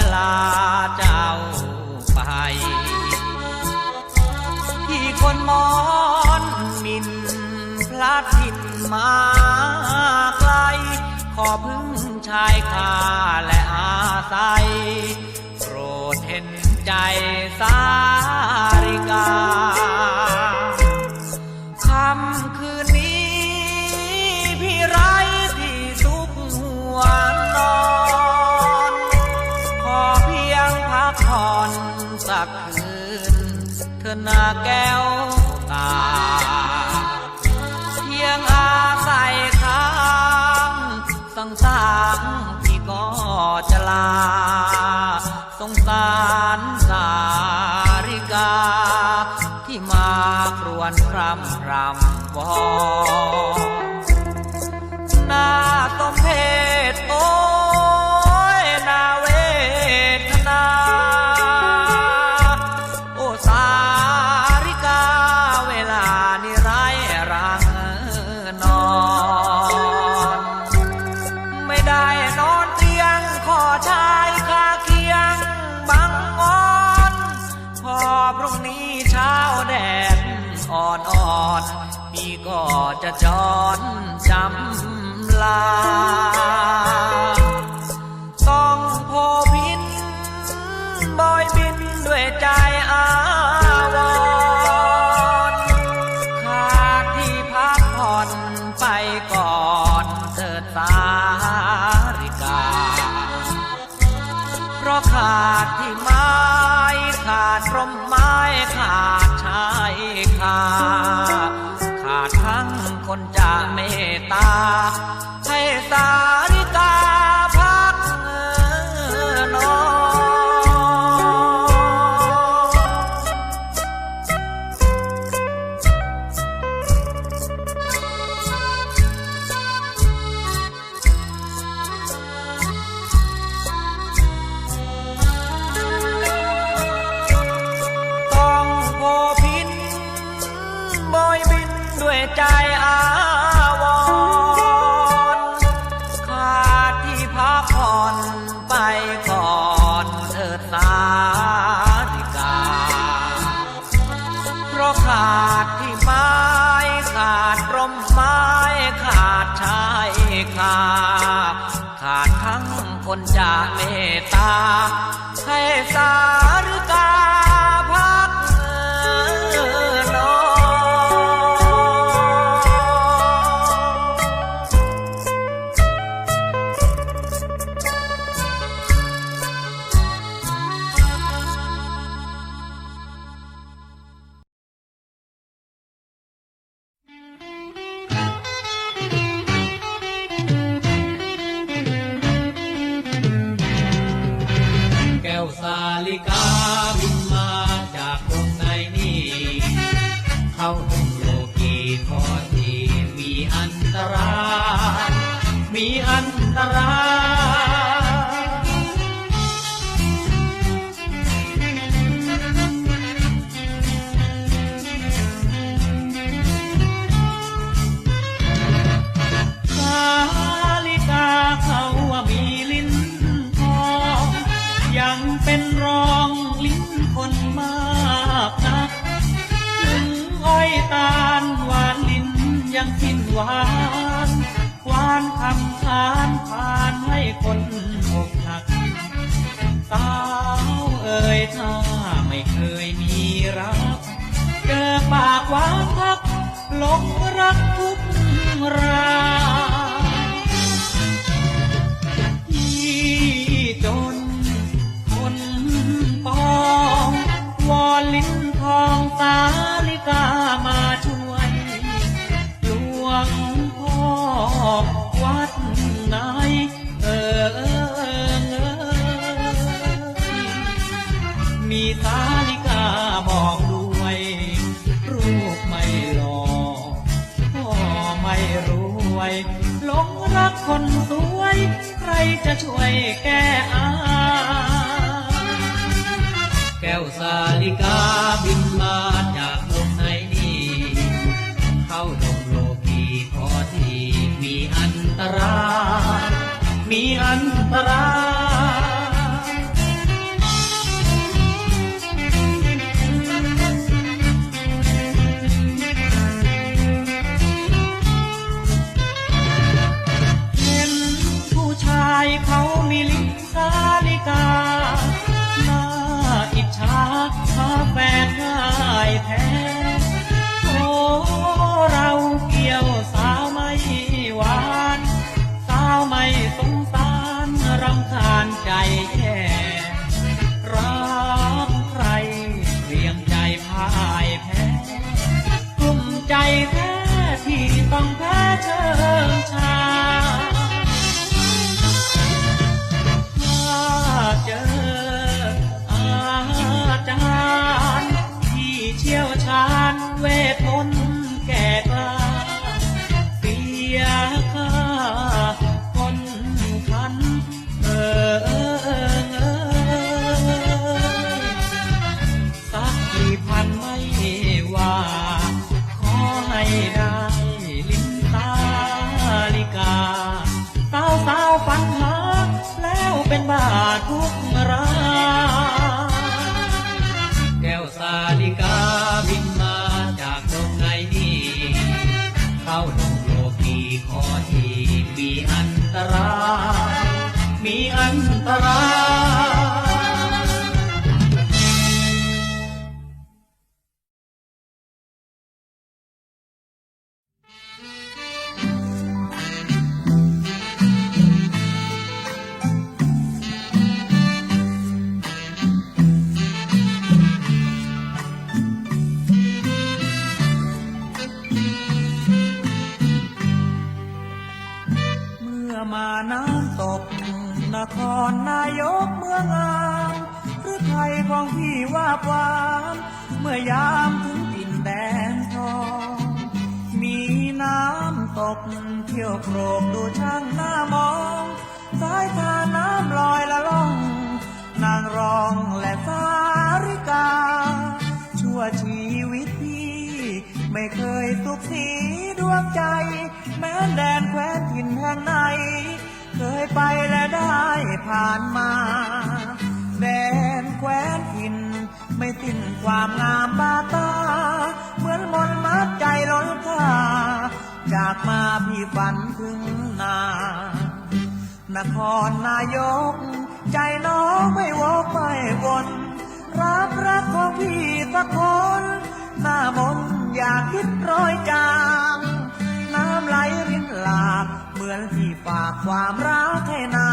จะลาเจ้าไป พี่คนมอนมินพลัดถิ่นมาไกล ขอพึ่งชายคาและอาศัยโปรดเห็นใจสาริกา อนสักคืนเธอหน้าแก้วตา เพียงอาศัยค้างสังสารพี่ก็จะลา สงสารสาริกา ที่มาครวนครำรำวอนน่าสมเพชโอ จะจอนจำลา ต้องโพพินบอยบินด้วยใจอาวรขาดที่พักผ่อนไปก่อนเถิดสาริกา เพราะขาดที่ไม้ขาดร่มไม้ขาดชายคาขาด คนจะเมตตาให้สาริกา เมตตาให้สา วานหวานคำทานผ่านให้คนอกหักสาวเอ่ยถ้าไม่เคยมีรัก เจอปากหวานทักหลงรักทุกรา มีสาลิกาบอกด้วย รูปไม่หล่อพ่อไม่รวยหลงรักคนสวย ใครจะช่วยแก้อาแก้วสาลิกาบินมาจากลมไหนนี่เข้าดงโลกีขอที่มีอันตรายมีอันตราย ชา เป็นบาทุกราแก้วสาลิกาบินมาจากตรงไหนนี่ เข้าลงโลกีขอทีมีอันตรายมีอันตราย รนายกเมืองงามหรือไทยของพี่ว่าความเมื่อยามถึงดินแดนทอง มีน้ำตกเที่ยวโครกดูช่างหน้ามอง สายทานน้ำลอยละล่อง นางรองและสาริกา ชั่วชีวิตพี่ ไม่เคยสุขสีดวงใจ แม้แดนแคว้นถิ่นแห่งไหน เคยไปและได้ ผ่านมา แดนแคว้นถิ่นไม่สิ้นความงามบาตา เหมือนมนต์มัดใจล้นค่าจากมาพี่ฝันถึงนานครนายก ใจน้องไม่วอกไม่วนรักรักของพี่สักคนหน้ามนอยากคิดร้อยจางน้ำไหลรินหลากเหมือนที่ฝากความรักให้นา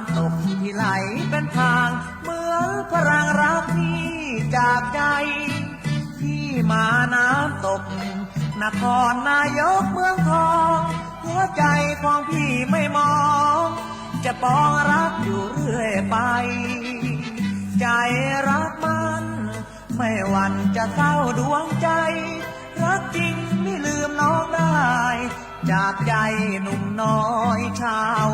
ำตกที่ไหลเป็นทาง เหมือนพลังรักที่จากใจ ที่มาน้ำตก นครนายกเมืองทอง หัวใจของพี่ไม่มอง จะปองรักอยู่เรื่อยไป ใจรักมัน ไม่หวันจะเศร้าดวงใจ รักจริงไม่ลืมน้องได้ จากใจหนุ่มน้อยชาว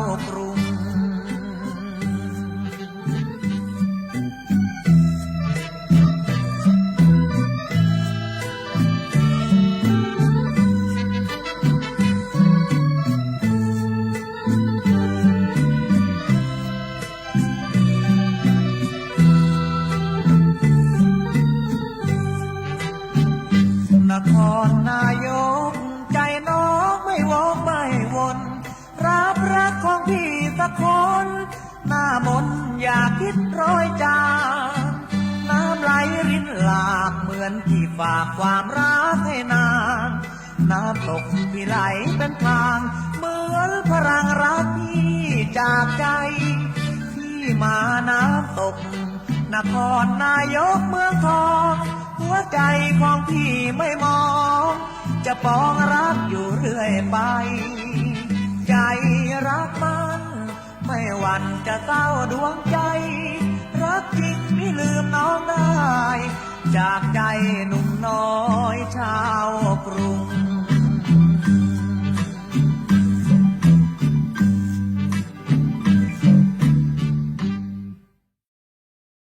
คนหน้ามนอยากคิดร้อยจางน้ำไหลรินหลากเหมือนที่ฝากความรักให้นางน้ำตกที่ไหลเป็นทาง เหมือนพลังรักที่จากใจ ที่มาน้ำตก นครนายกเมืองทอง หัวใจของพี่ไม่มอง จะปองรักอยู่เรื่อยไป ใจรักมันไม่ห วันจะเศร้าดวงใจ รักจริงไม่ลืมน้องได้ จากใจหนุ่มน้อยชาวกรุง